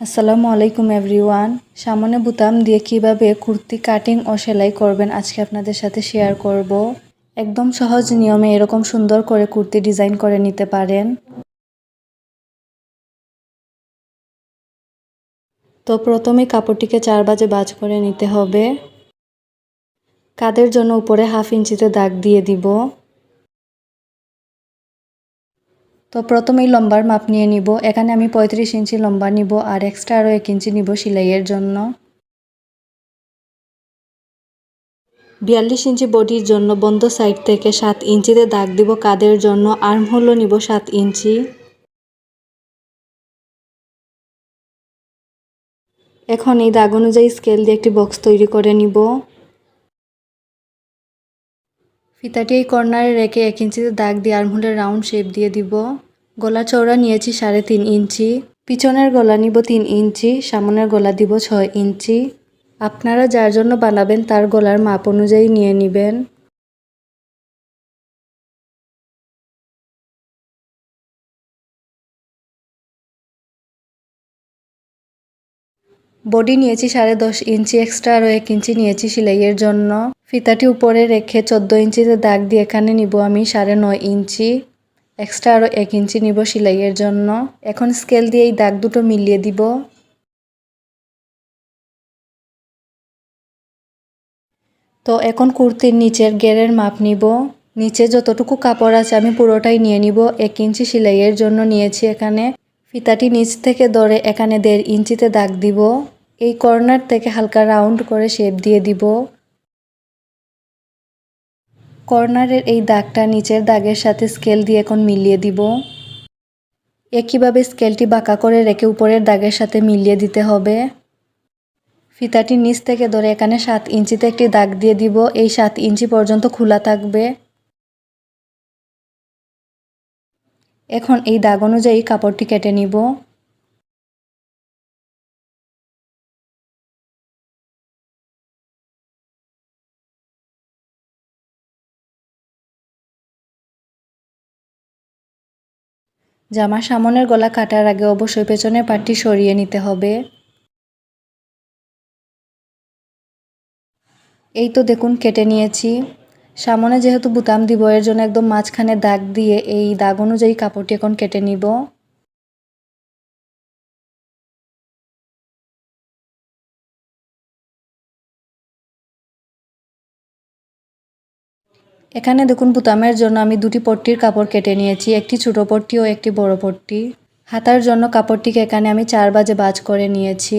আসসালামু আলাইকুম এভরিওয়ান। সামনে বুতাম দিয়ে কীভাবে কুর্তি কাটিং ও সেলাই করবেন আজকে আপনাদের সাথে শেয়ার করব। একদম সহজ নিয়মে এরকম সুন্দর করে কুর্তি ডিজাইন করে নিতে পারেন। তো প্রথমে কাপড়টিকে চার বাজে বাজ করে নিতে হবে। কাদের জন্য উপরে হাফ ইঞ্চিতে দাগ দিয়ে দিব। তো প্রথমেই লম্বার মাপ নিয়ে নিব। এখানে আমি পঁয়ত্রিশ ইঞ্চি লম্বা নিব আর এক্সট্রা আরও এক ইঞ্চি নিব সেলাইয়ের জন্য। বিয়াল্লিশ ইঞ্চি বডির জন্য বন্ধ সাইড থেকে সাত ইঞ্চিতে দাগ দিব কাদের জন্য? আর্ম হলো নিব সাত ইঞ্চি। এখন এই দাগ অনুযায়ী স্কেল দিয়ে একটি বক্স তৈরি করে নিব। ফিতাটি এই কর্নারে রেখে এক ইঞ্চিতে দাগ দিয়ে আর্মহোলের রাউন্ড শেপ দিয়ে দিব। গলা চওড়া নিয়েছি সাড়ে তিন ইঞ্চি, পিছনের গলা নিব তিন ইঞ্চি, সামনের গলা দিব ছয় ইঞ্চি। আপনারা যার জন্য বানাবেন তার গলার মাপ অনুযায়ী নিয়ে নেবেন। বডি নিয়েছি সাড়ে দশ ইঞ্চি এক্সট্রা আরও এক ইঞ্চি নিয়েছি সেলাইয়ের জন্য। ফিতাটি উপরে রেখে চোদ্দ ইঞ্চিতে দাগ দিয়ে এখানে নিব আমি সাড়ে নয় ইঞ্চি। এক্সট্রা আরও এক ইঞ্চি নিব সেলাইয়ের জন্য। এখন স্কেল দিয়ে এই দাগ দুটো মিলিয়ে দিব। তো এখন কুর্তির নিচের গেরের মাপ নিব। নিচে যতটুকু কাপড় আছে আমি পুরোটাই নিয়ে নিব। এক ইঞ্চি সেলাইয়ের জন্য নিয়েছি এখানে। ফিতাটি নিচ থেকে ধরে এখানে দেড় ইঞ্চিতে দাগ দিব। এই কর্নার থেকে হালকা রাউন্ড করে শেপ দিয়ে দিব। কর্নারের এই দাগটা নিচের দাগের সাথে স্কেল দিয়ে এখন মিলিয়ে দিব। একইভাবে স্কেলটি বাঁকা করে রেখে উপরের দাগের সাথে মিলিয়ে দিতে হবে। ফিতাটি নিচ থেকে ধরে এখানে সাত ইঞ্চিতে একটি দাগ দিয়ে দিব। এই সাত ইঞ্চি পর্যন্ত খোলা থাকবে। এখন এই দাগ অনুযায়ী কাপড়টি কেটে নিব। জামার সামনের গলা কাটার আগে অবশ্যই পেছনের পাটটি সরিয়ে নিতে হবে। এই তো দেখুন, কেটে নিয়েছি। সামনে যেহেতু বুতাম দিব, এর জন্য একদম মাঝখানে দাগ দিয়ে এই দাগ অনুযায়ী কাপড়টি এখন কেটে নিব। এখানে দেখুন বুতামের জন্য আমি দুটি পট্টির কাপড় কেটে নিয়েছি, একটি ছোটো পট্টি ও একটি বড় পট্টি। হাতার জন্য কাপড়টিকে এখানে আমি চার বাজে বাজ করে নিয়েছি।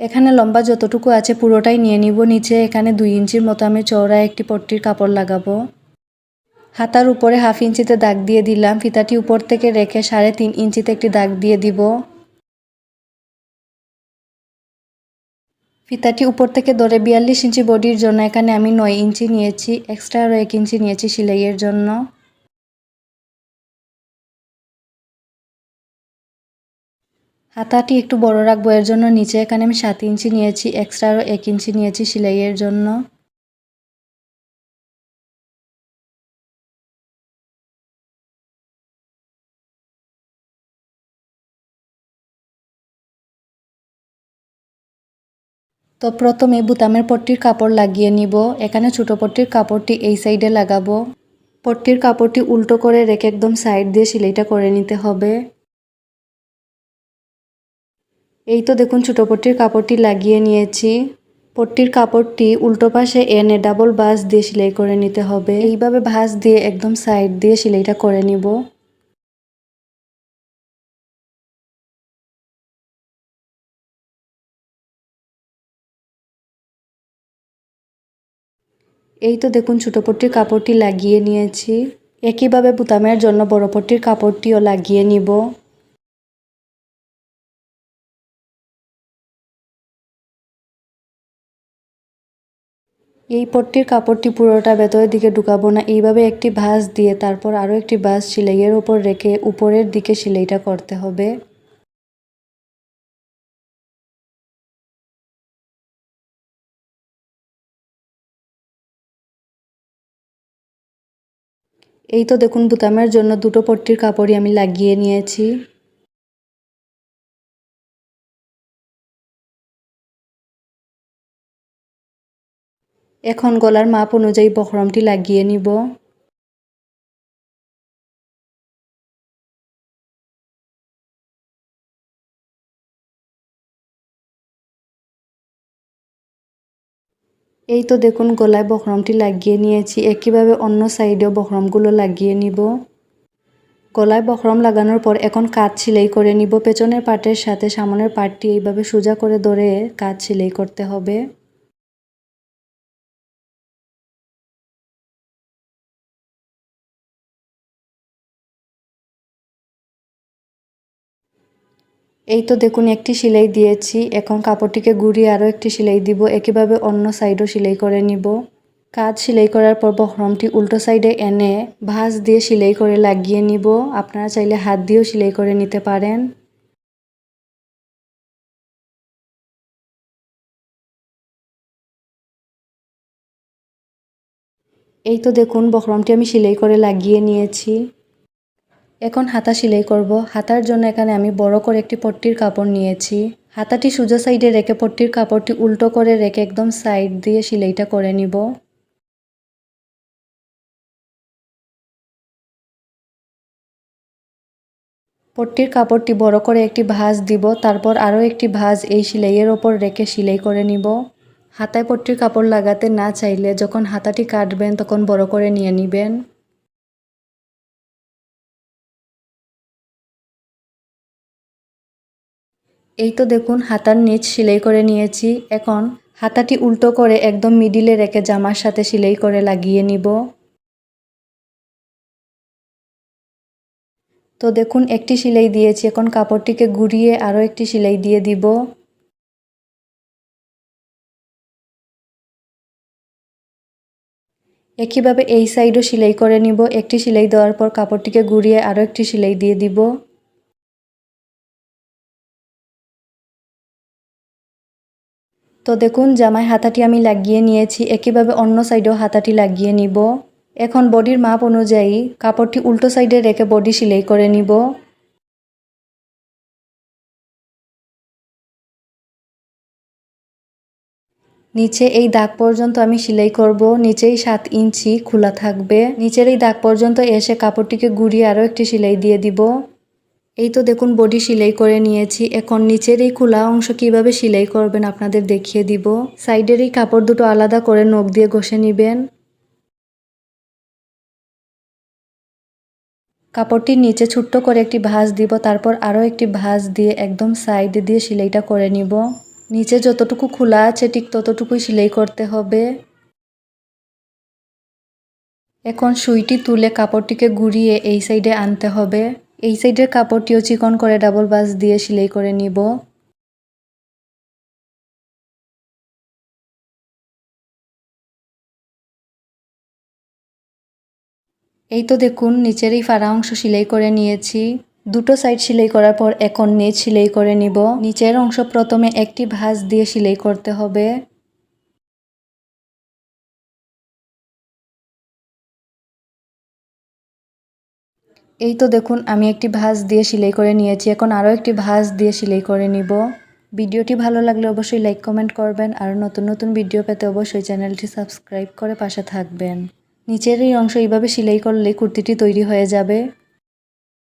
এখানে লম্বা যতটুকু আছে পুরোটাই নিয়ে নিব। নিচে এখানে দুই ইঞ্চির মতো আমি চওড়ায় একটি পট্টির কাপড় লাগাবো। হাতার উপরে হাফ ইঞ্চিতে দাগ দিয়ে দিলাম। ফিতাটি উপর থেকে রেখে সাড়ে তিন ইঞ্চিতে একটি দাগ দিয়ে দিব। ফিতাটি উপর থেকে ধরে বিয়াল্লিশ ইঞ্চি বডির জন্য এখানে আমি নয় ইঞ্চি নিয়েছি। এক্সট্রা আরও এক ইঞ্চি নিয়েছি সেলাইয়ের জন্য। হাতাটি একটু বড় রাখব, এর জন্য নিচে এখানে আমি সাত ইঞ্চি নিয়েছি এক্সট্রা আরও এক ইঞ্চি নিয়েছি সেলাইয়ের জন্য। তো প্রথমে বুতামের পট্টির কাপড় লাগিয়ে নিব। এখানে ছোটো পট্টির কাপড়টি এই সাইডে লাগাবো। পট্টির কাপড়টি উল্টো করে রেখে একদম সাইড দিয়ে সেলাইটা করে নিতে হবে। এই তো দেখুন ছোটো পট্টির কাপড়টি লাগিয়ে নিয়েছি। পট্টির কাপড়টি উল্টো পাশে এনে ডাবল বাস দিয়ে সেলাই করে নিতে হবে। এইভাবে ভাঁজ দিয়ে একদম সাইড দিয়ে সেলাইটা করে নিব। এই তো দেখুন ছোটো পট্টির কাপড়টি লাগিয়ে নিয়েছি। একইভাবে বুতামের জন্য বড় পট্টির কাপড়টিও লাগিয়ে নিব। এই পট্টির কাপড়টি পুরোটা ভেতরের দিকে ঢুকাবো না, এইভাবে একটি ভাঁজ দিয়ে তারপর আরও একটি ভাঁজ সেলাইয়ের উপর রেখে উপরের দিকে সেলাইটা করতে হবে। এই তো দেখুন, বুতামের জন্য দুটো পট্টির কাপড়ই আমি লাগিয়ে নিয়েছি। এখন গলার মাপ অনুযায়ী বহরমটি লাগিয়ে নিব। এই তো দেখুন, গলায় বহরমটি লাগিয়ে নিয়েছি। একইভাবে অন্য সাইডেও বহরমগুলো লাগিয়ে নিব। গলায় বহরম লাগানোর পর এখন কাজ সেলাই করে নিব। পেছনের পাটের সাথে সামনের পাটটি এইভাবে সোজা করে ধরে কাজ সেলাই করতে হবে। এই তো দেখুন, একটি সেলাই দিয়েছি। এখন কাপড়টিকে ঘুরিয়ে আরও একটি সেলাই দিব। একইভাবে অন্য সাইডও সেলাই করে নিব। কাজ সেলাই করার পর বহরমটি উল্টো সাইডে এনে ভাঁজ দিয়ে সেলাই করে লাগিয়ে নিব। আপনারা চাইলে হাত দিয়েও সেলাই করে নিতে পারেন। এই তো দেখুন, বহরমটি আমি সেলাই করে লাগিয়ে নিয়েছি। এখন হাতা সেলাই করব। হাতার জন্য এখানে আমি বড় করে একটি পট্টির কাপড় নিয়েছি। হাতাটি সোজা সাইডে রেখে পট্টির কাপড়টি উল্টো করে রেখে একদম সাইড দিয়ে সেলাইটা করে নিব। পট্টির কাপড়টি বড় করে একটি ভাঁজ দিব, তারপর আরও একটি ভাঁজ এই সেলাইয়ের ওপর রেখে সেলাই করে নিব। হাতায় পট্টির কাপড় লাগাতে না চাইলে যখন হাতাটি কাটবেন তখন বড় করে নিয়ে নিবেন। এই তো দেখুন, হাতার নিচ সেলাই করে নিয়েছি। এখন হাতাটি উল্টো করে একদম মিডিলে রেখে জামার সাথে সেলাই করে লাগিয়ে নিব। তো দেখুন, একটি সেলাই দিয়েছি। এখন কাপড়টিকে ঘুরিয়ে আরও একটি সেলাই দিয়ে দিব। একইভাবে এই সাইডও সেলাই করে নিব। একটি সেলাই দেওয়ার পর কাপড়টিকে ঘুরিয়ে আরও একটি সেলাই দিয়ে দিব। তো দেখুন জামায় হাতাটি আমি লাগিয়ে নিয়েছি। একইভাবে অন্য সাইডেও হাতাটি লাগিয়ে নিব। এখন বডির মাপ অনুযায়ী কাপড়টি উল্টো সাইডে রেখে বডি সেলাই করে নিব। নিচে এই দাগ পর্যন্ত আমি সেলাই করব। নিচেই সাত ইঞ্চি খোলা থাকবে। নিচের এই দাগ পর্যন্ত এসে কাপড়টিকে ঘুরিয়ে আরও একটি সেলাই দিয়ে দিব। এই তো দেখুন বডি সেলাই করে নিয়েছি। এখন নিচের এই খোলা অংশ কীভাবে সেলাই করবেন আপনাদের দেখিয়ে দিব। সাইডের এই কাপড় দুটো আলাদা করে নখ দিয়ে ঘষে নেবেন। কাপড়টির নিচে ছোট্ট করে একটি ভাঁজ দিব, তারপর আরও একটি ভাঁজ দিয়ে একদম সাইড দিয়ে সেলাইটা করে নিব। নিচে যতটুকু খোলা আছে, ঠিক ততটুকুই সেলাই করতে হবে। এখন সুইটি তুলে কাপড়টিকে ঘুরিয়ে এই সাইডে আনতে হবে। এই সাইডের কাপড়টিও চিকন করে ডাবল বাস দিয়ে সেলাই করে নিব। এই তো দেখুন নিচের এই ফাড়া অংশ সেলাই করে নিয়েছি। দুটো সাইড সেলাই করার পর এখন নেচ সেলাই করে নিব। নিচের অংশ প্রথমে একটি ভাঁজ দিয়ে সেলাই করতে হবে। এই তো দেখুন, আমি একটি ভাঁজ দিয়ে সেলাই করে নিয়েছি। এখন আরও একটি ভাঁজ দিয়ে সেলাই করে নিব। ভিডিওটি ভালো লাগলে অবশ্যই লাইক, কমেন্ট করবেন। আর নতুন নতুন ভিডিও পেতে অবশ্যই চ্যানেলটি সাবস্ক্রাইব করে পাশে থাকবেন। নিচের এই অংশ এইভাবে সেলাই করলে কুর্তিটি তৈরি হয়ে যাবে।